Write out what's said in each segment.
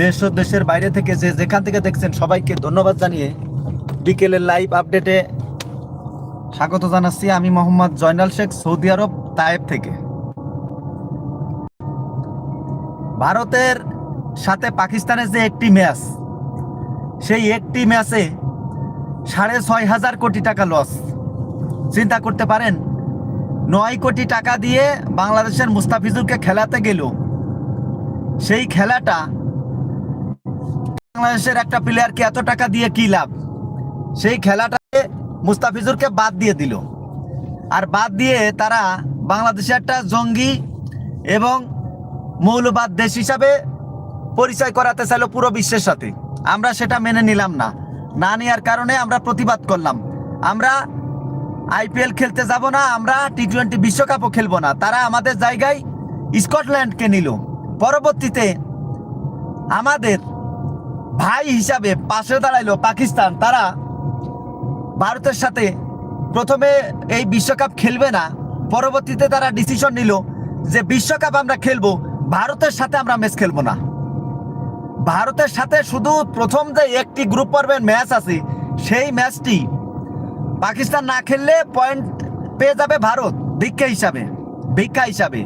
দেশ ও দেশের বাইরে থেকে যে যেখান থেকে দেখছেন সবাইকে ধন্যবাদ জানিয়ে বিকেলের লাইভ আপডেটে স্বাগত জানাচ্ছি আমি মোহাম্মদ জয়নাল শেখ, সৌদি আরব, তায়েব থেকে। ভারতের সাথে পাকিস্তানের যে একটি ম্যাচ সেই একটি ম্যাচে সাড়ে ছয় হাজার কোটি টাকা লস চিন্তা করতে পারেন, নয় কোটি টাকা দিয়ে বাংলাদেশের মুস্তাফিজুরকে খেলাতে গেল। সেই খেলাটা বাংলাদেশের একটা প্লেয়ারকে এত টাকা দিয়ে কি লাভ? সেই খেলাটাকে মুস্তাফিজুরকে বাদ দিয়ে দিল। আর বাদ দিয়ে তারা বাংলাদেশে একটা জঙ্গি এবং মৌলবাদ দেশ হিসাবে পরিচয় করাতে চাইলো পুরো বিশ্বের সাথে। আমরা সেটা মেনে নিলাম না। না নেওয়ার কারণে আমরা প্রতিবাদ করলাম। আমরা আইপিএল খেলতে যাব না, আমরা টি টোয়েন্টি বিশ্বকাপও খেলব না। তারা আমাদের জায়গায় স্কটল্যান্ডকে নিল। পরবর্তীতে আমাদের ভাই হিসাবে পাশে দাঁড়াইলো পাকিস্তান। তারা ভারতের সাথে প্রথমে এই বিশ্বকাপ খেলবে না, পরবর্তীতে তারা ডিসিশন নিল যে বিশ্বকাপ আমরা খেলব, ভারতের সাথে আমরা ম্যাচ খেলব না। ভারতের সাথে শুধু প্রথম যে একটি গ্রুপ পর্বের ম্যাচ আছে, সেই ম্যাচটি পাকিস্তান না খেললে পয়েন্ট পেয়ে যাবে ভারত, ভিক্ষা হিসাবে ভিক্ষা হিসাবে।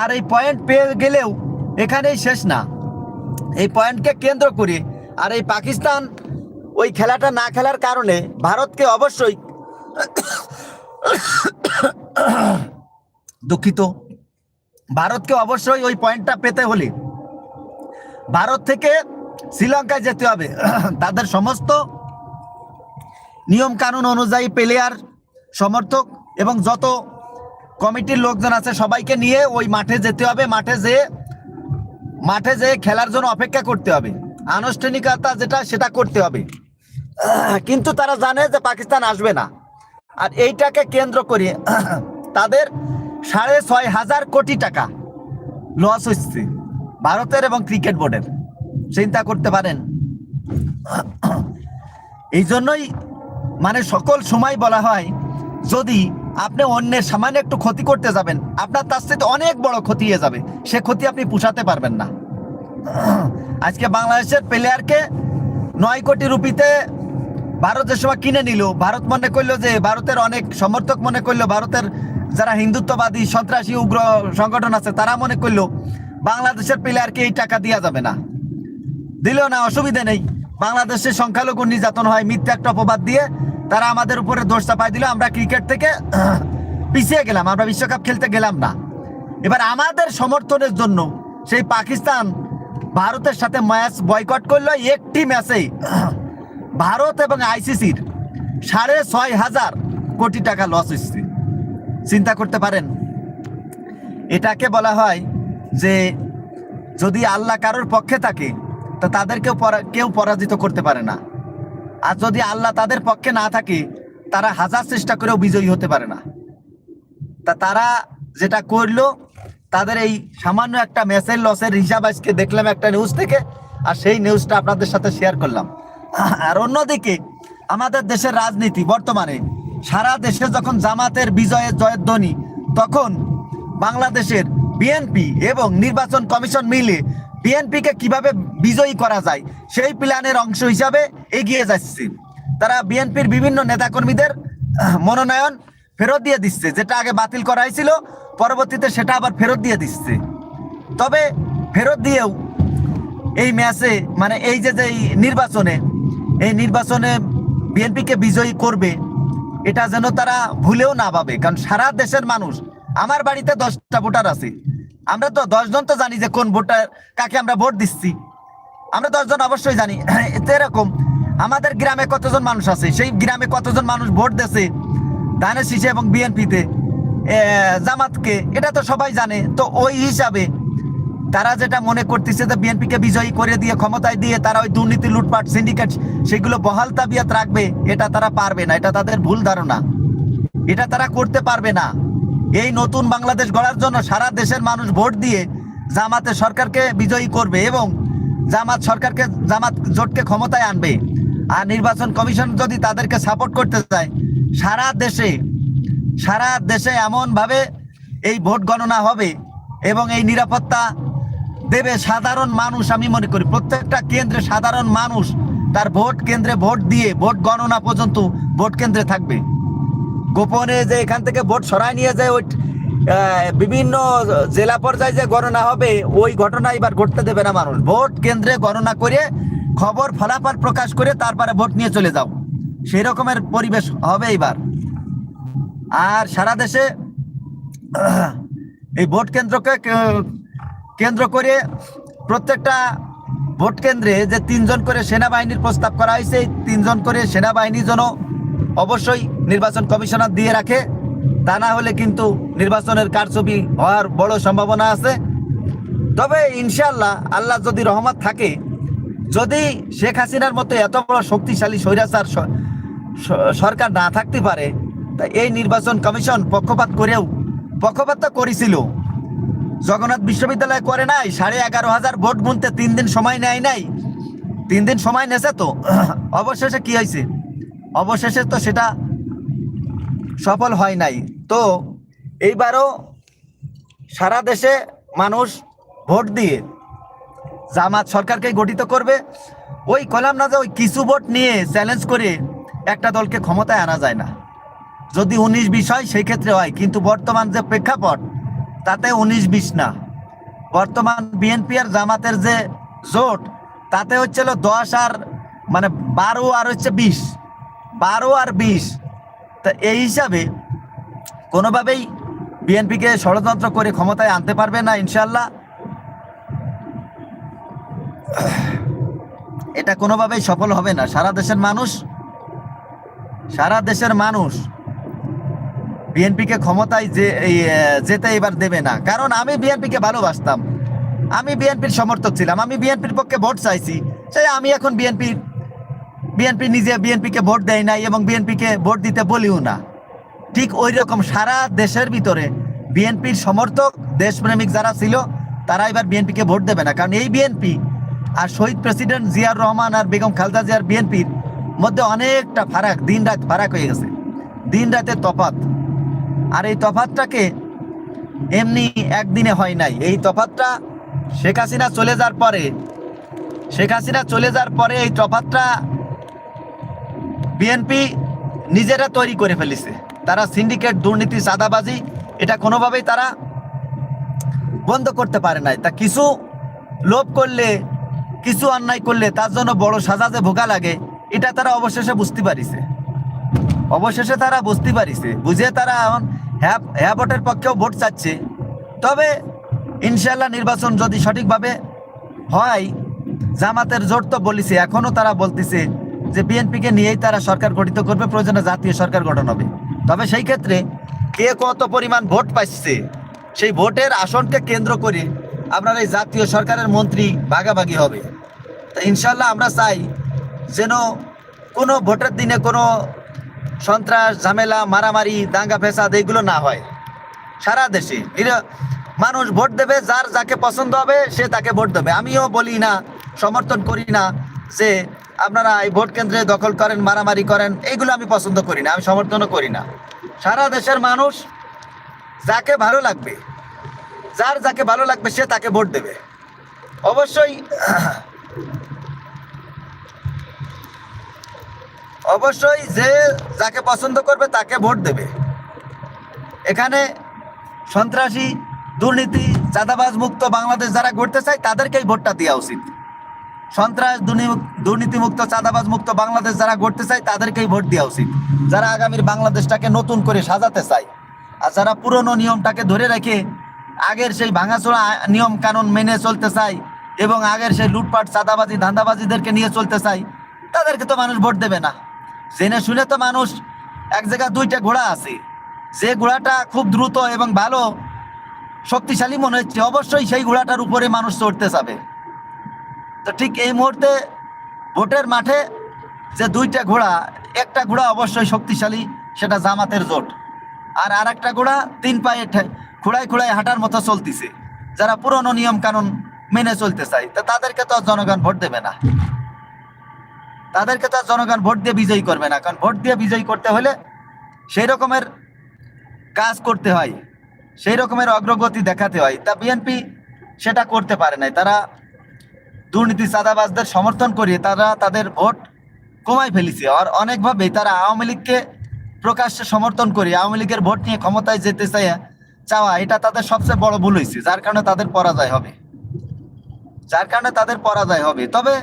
আর এই পয়েন্ট পেয়ে গেলেও এখানেই শেষ না। এই পয়েন্টকে কেন্দ্র করে আর এই পাকিস্তান ওই খেলাটা না খেলার কারণে ভারতকে অবশ্যই দুঃখিত। ভারতকে অবশ্যই ওই পয়েন্টটা পেতে হলে ভারত থেকে শ্রীলঙ্কায় যেতে হবে। তাদের সমস্ত নিয়ম কানুন অনুযায়ী প্লেয়ার, সমর্থক এবং যত কমিটির লোকজন আছে সবাইকে নিয়ে ওই মাঠে যেতে হবে। মাঠে যেয়ে মাঠে যেয়ে খেলার জন্য অপেক্ষা করতে হবে। আনুষ্ঠানিকতা যেটা, সেটা করতে হবে। কিন্তু তারা জানে যে পাকিস্তান আসবে না। আর এইটাকে কেন্দ্র করে তাদের সাড়ে ছয় হাজার কোটি টাকা লস হচ্ছে ভারতের এবং ক্রিকেট বোর্ডের চিন্তা করতে পারেন। এই জন্যই মানে সকল সময় বলা হয়, যদি আপনি অন্যের সামান্য একটু ক্ষতি করতে যাবেন, আপনার তার সাথে অনেক বড় ক্ষতি হয়ে যাবে। সে ক্ষতি আপনি পুষাতে পারবেন না। আজকে বাংলাদেশের প্লেয়ারকে নয় কোটি রুপিতে ভারতের সময় কিনে নিল। ভারত মনে করল যে ভারতের অনেক সমর্থক মনে করল, ভারতের যারা হিন্দুত্ববাদী, সন্ত্রাসী, উগ্র সংগঠন আছে, তারা মনে করল বাংলাদেশের প্লেয়ারকে এই টাকা দেওয়া যাবে না। দিলেও না, অসুবিধা নেই। বাংলাদেশের সংখ্যালঘু নির্যাতন হয়, মিথ্যা একটা অপবাদ দিয়ে তারা আমাদের উপরে দোষ চাপাই দিল। আমরা ক্রিকেট থেকে পিছিয়ে গেলাম, আমরা বিশ্বকাপ খেলতে গেলাম না। এবার আমাদের সমর্থনের জন্য সেই পাকিস্তান ভারতের সাথে ম্যাচ বয়কট করল একটি ম্যাচেই। ভারত এবং আইসিসির সাড়ে ছয় হাজার কোটি টাকা লস হচ্ছে চিন্তা করতে পারেন, এটাকে বলা হয় যে যদি আল্লাহ কারোর পক্ষে থাকে, তো তাদেরকেও কেউ পরাজিত করতে পারে না। আর যদি আল্লাহ তাদের পক্ষে না থাকে, তারা হাজার চেষ্টা করেও বিজয়ী হতে পারে না। তা তারা যেটা করল তাদের এই সামান্য একটা ম্যাচের লসের হিসাব আজকে দেখলাম একটা নিউজ থেকে, আর সেই নিউজটা আপনাদের সাথে শেয়ার করলাম। আর অন্যদিকে, আমাদের দেশের রাজনীতি বর্তমানে, সারা দেশে যখন জামাতের বিজয়ের জয়ের ধ্বনি, তখন বাংলাদেশের বিএনপি এবং নির্বাচন কমিশন মিলে বিএনপিকে কীভাবে বিজয়ী করা যায়, সেই প্ল্যানের অংশ হিসাবে এগিয়ে যাচ্ছে। তারা বিএনপির বিভিন্ন নেতাকর্মীদের মনোনয়ন ফেরত দিয়ে দিচ্ছে, যেটা আগে বাতিল করা হয়েছিল, পরবর্তীতে সেটা আবার ফেরত দিয়ে দিচ্ছে। তবে ফেরত দিয়েও এই ম্যাচে মানে এই যে যে নির্বাচনে, এই নির্বাচনে বিএনপিকে বিজয়ী করবে, এটা যেন তারা ভুলেও না ভাবে, কারণ সারা দেশের মানুষ, আমার বাড়িতে দশটা ভোটার আছে। আমরা তো দশজন তো জানি যে কোন ভোটার, কাকে আমরা ভোট দিচ্ছি। আমরা দশজন অবশ্যই জানি। এরকম, আমাদের গ্রামে কতজন মানুষ আছে? সেই গ্রামে কতজন মানুষ ভোট দেছে ধানের শীষে এবং বিএনপিতে জামাতকে, এটা তো সবাই জানে। তো ওই হিসাবে তারা যেটা মনে করতেছে যে বিএনপিকে বিজয়ী করে দিয়ে, ক্ষমতায় দিয়ে তারা ওই দুর্নীতি, লুটপাট সিন্ডিকেট সেগুলো বহাল তাবিয়াত রাখবে, এটা তারা পারবে না, এটা তাদের ভুল ধারণা। এটা তারা করতে পারবে না। এই নতুন বাংলাদেশ গড়ার জন্য সারা দেশের মানুষ ভোট দিয়ে জামাতে সরকারকে বিজয়ী করবে এবং জামাত সরকারকে, জামাত জোটকে ক্ষমতায় আনবে। আর নির্বাচন কমিশন যদি তাদেরকে সাপোর্ট করতে চায়, সারা দেশে সারা দেশে এমন ভাবে এই ভোট গণনা হবে এবং এই নিরাপত্তা দেবে সাধারণ মানুষ, আমি মনে করি। প্রত্যেকটা কেন্দ্রে সাধারণ মানুষ তার ভোট কেন্দ্রে ভোট দিয়ে ভোট গণনা পর্যন্ত ভোট কেন্দ্রে থাকবে। গোপনে যে এখান থেকে ভোট সরাই নিয়ে যায়, ওই বিভিন্ন জেলা পর্যায়ে যে গণনা হবে, ওই ঘটনা এবার ঘটতে দেবে না মানুষ। ভোট কেন্দ্রে গণনা করে খবর ফলাফল প্রকাশ করে তারপরে ভোট নিয়ে চলে যাও। সেই রকমের পরিবেশ হবে এবার আর সারা দেশে এই ভোট কেন্দ্রকে কেন্দ্র করে প্রত্যেকটা ভোট কেন্দ্রে যে তিনজন করে সেনাবাহিনীর প্রস্তাব করা হয়েছে তিনজন করে সেনাবাহিনী যেন অবশ্যই নির্বাচন কমিশনার দিয়ে রাখে। তা না হলে কিন্তু নির্বাচনের কারচুপি হওয়ার বড় সম্ভাবনা আছে। তবে ইনশাল্লাহ আল্লাহ যদি রহমত থাকে যদি শেখ হাসিনার মতো এত বড় শক্তিশালী স্বৈরাচার সরকার না থাকতে পারে, তা এই নির্বাচন কমিশন পক্ষপাত করেও, পক্ষপাত তো করেছিল। জগন্নাথ বিশ্ববিদ্যালয় করে নাই, সাড়ে এগারো হাজার ভোট গুনতে তিন দিন সময় নেয় নাই। তিন দিন সময় নেছে তো, অবশেষে কি হয়েছে? অবশেষে তো সেটা সফল হয় নাই। তো এইবারও সারা দেশে মানুষ ভোট দিয়ে জামাত সরকারকে গঠিত করবে। ওই কলাম না যে ওই কিছু ভোট নিয়ে চ্যালেঞ্জ করে একটা দলকে ক্ষমতায় আনা যায় না। যদি উনিশ বিশ হয়, সেই ক্ষেত্রে হয়। কিন্তু বর্তমান যে প্রেক্ষাপট, তাতে উনিশ বিশ না। বর্তমান বিএনপি আর জামাতের যে জোট, তাতে হচ্ছিল দশ আর মানে বারো আর হচ্ছে বিশ। বারো আর বিশ। তা এই হিসাবে কোনোভাবেই বিএনপিকে ষড়যন্ত্র করে ক্ষমতায় আনতে পারবে না ইনশাল্লাহ এটা কোনোভাবেই সফল হবে না। সারা দেশের মানুষ, সারা দেশের মানুষ বিএনপিকে ক্ষমতায় যে যেতে এবার দেবে না। কারণ আমি বিএনপিকে ভালোবাসতাম। আমি বিএনপির সমর্থক ছিলাম। আমি বিএনপির পক্ষে ভোট চাইছি। সেই আমি এখন বিএনপির বিএনপি নিজে বিএনপিকে ভোট দেয় নাই এবং বিএনপিকে ভোট দিতে বলিও না। ঠিক ওই রকম সারা দেশের ভিতরে বিএনপির সমর্থক, দেশপ্রেমিক যারা ছিল, তারা এবার বিএনপিকে ভোট দেবে না। কারণ এই বিএনপি আর শহীদ প্রেসিডেন্ট জিয়ার রহমান আর বেগম খালদা জিয়ার বিএনপির মধ্যে অনেকটা ফারাক, দিন রাত ফারাক হয়ে গেছে। দিন রাতের তফাত আর এই তফাতটাকে এমনি একদিনে হয় নাই। এই তফাতটা শেখ হাসিনা চলে যাওয়ার পরে, শেখ হাসিনা চলে যাওয়ার পরে এই তফাতটা বিএনপি নিজেরা তৈরি করে ফেলেছে। তারা সিন্ডিকেট দুর্নীতি, চাঁদাবাজি, এটা কোনোভাবেই তারা বন্ধ করতে পারে নাই। তা কিছু লোভ করলে কিছু অন্যায় করলে তার জন্য বড় সাজা যে ভোগা লাগে, এটা তারা অবশেষে বুঝতে পারিছে। অবশেষে তারা বুঝতে পারিছে। বুঝে তারা এখন হ্যাঁ হ্যাঁ ভোটের পক্ষেও ভোট চাচ্ছে। তবে ইনশাল্লাহ নির্বাচন যদি সঠিকভাবে হয়, জামাতের জোট তো বলিছে এখনও তারা বলতেছে যে বিএনপিকে নিয়েই তারা সরকার গঠিত করবে, প্রয়োজনে জাতীয় সরকার গঠন হবে। তবে সেই ক্ষেত্রে কে কত পরিমাণ ভোট পাচ্ছে সেই ভোটের আসনকে কেন্দ্র করে আপনার এই জাতীয় সরকারের মন্ত্রী ভাগাভাগি হবে। তা ইনশাল্লাহ আমরা চাই যেন কোনো ভোটের দিনে কোনো সন্ত্রাস, ঝামেলা, মারামারি, দাঙ্গা ফেসাদ এইগুলো না হয়। সারা দেশে। মানুষ ভোট দেবে, যার যাকে পছন্দ হবে, সে তাকে ভোট দেবে। আমিও বলি না, সমর্থন করি না যে আপনারা এই ভোট কেন্দ্রে দখল করেন, মারামারি করেন এইগুলো আমি পছন্দ করি না, আমি সমর্থনও করি না। সারা দেশের মানুষ যাকে ভালো লাগবে যার যাকে ভালো লাগবে সে তাকে ভোট দেবে। অবশ্যই অবশ্যই যে যাকে পছন্দ করবে তাকে ভোট দেবে। এখানে সন্ত্রাসী, দুর্নীতি, চাঁদাবাজ মুক্ত বাংলাদেশ যারা গড়তে চায়, তাদেরকেই ভোটটা দেওয়া উচিত। সন্ত্রাস, দুর্নী- দুর্নীতিমুক্ত চাঁদাবাজ মুক্ত বাংলাদেশ যারা গড়তে চায়, তাদেরকেই ভোট দেওয়া উচিত। যারা আগামীর বাংলাদেশটাকে নতুন করে সাজাতে চায়, আর যারা পুরনো নিয়মটাকে ধরে রেখে আগের সেই ভাঙাচোরা নিয়ম কানুন মেনে চলতে চায় এবং আগের সেই লুটপাট, চাঁদাবাজি, ধান্দাবাজিদেরকে নিয়ে চলতে চায় তাদেরকে তো মানুষ ভোট দেবে না। জেনে শুনে তো মানুষ এক জায়গায় দুইটা ঘোড়া আছে। যে ঘোড়াটা খুব দ্রুত এবং ভালো, শক্তিশালী মনে হচ্ছে, অবশ্যই সেই ঘোড়াটার উপরে মানুষ চড়তে যাবে। তো ঠিক এই মুহূর্তে ভোটের মাঠে যে দুইটা ঘোড়া, একটা ঘোড়া অবশ্যই শক্তিশালী, সেটা জামাতের জোট। আর আর একটা ঘোড়া তিন পায়ে খুঁড়ায় খুঁড়ায় হাঁটার মতো চলতিছে। যারা পুরনো নিয়ম কানুন মেনে চলতে চায়, তা তাদেরকে তো জনগণ ভোট দেবে না। তাদেরকে তো জনগণ ভোট দিয়ে বিজয়ী করবে না, কারণ ভোট দিয়ে বিজয়ী করতে হলে সেই রকমের কাজ করতে হয়, সেই রকমের অগ্রগতি দেখাতে হয়। তা বিএনপি সেটা করতে পারে নাই। তারা দুর্নীতি, চাঁদাবাজদের সমর্থন করিয়ে তারা তাদের ভোট কমাই ফেলেছে। আর অনেকভাবেই তারা আওয়ামী লীগকে প্রকাশ্যে সমর্থন করে আওয়ামী লীগের ভোট নিয়ে ক্ষমতায় যেতে চাই চাওয়া, এটা তাদের সবচেয়ে বড় ভুল হয়েছে যার কারণে তাদের পরাজয় হবে। যার কারণে তাদের পরাজয় হবে। তবে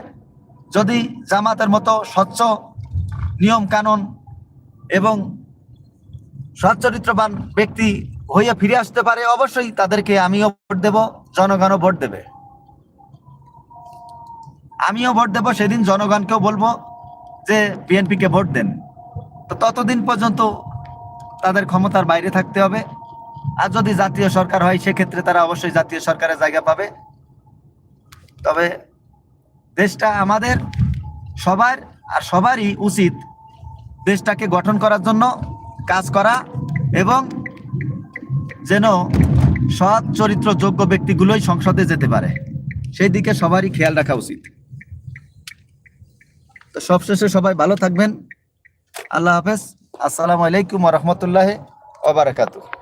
যদি জামাতের মতো স্বচ্ছ নিয়ম কানুন এবং সচ্চরিত্রবান ব্যক্তি হইয়া ফিরে আসতে পারে, অবশ্যই তাদেরকে আমিও ভোট দেব, জনগণও ভোট দেবে। আমিও ভোট দেব, সেদিন জনগণকেও বলব যে বিএনপিকে ভোট দেন। তো ততদিন পর্যন্ত তাদের ক্ষমতার বাইরে থাকতে হবে। আর যদি জাতীয় সরকার হয়, সেক্ষেত্রে তারা অবশ্যই জাতীয় সরকারের জায়গা পাবে। তবে দেশটা আমাদের, সবার আর সবারই উচিত দেশটাকে গঠন করার জন্য কাজ করা এবং যেন সৎ চরিত্র যোগ্য ব্যক্তিগুলোই সংসদে যেতে পারে। সেই দিকে সবারই খেয়াল রাখা উচিত। তো সবশেষে সবাই ভালো থাকবেন। আল্লাহ হাফেজ। আসসালামু আলাইকুম রহমতুল্লাহ ওবরাকাতুহ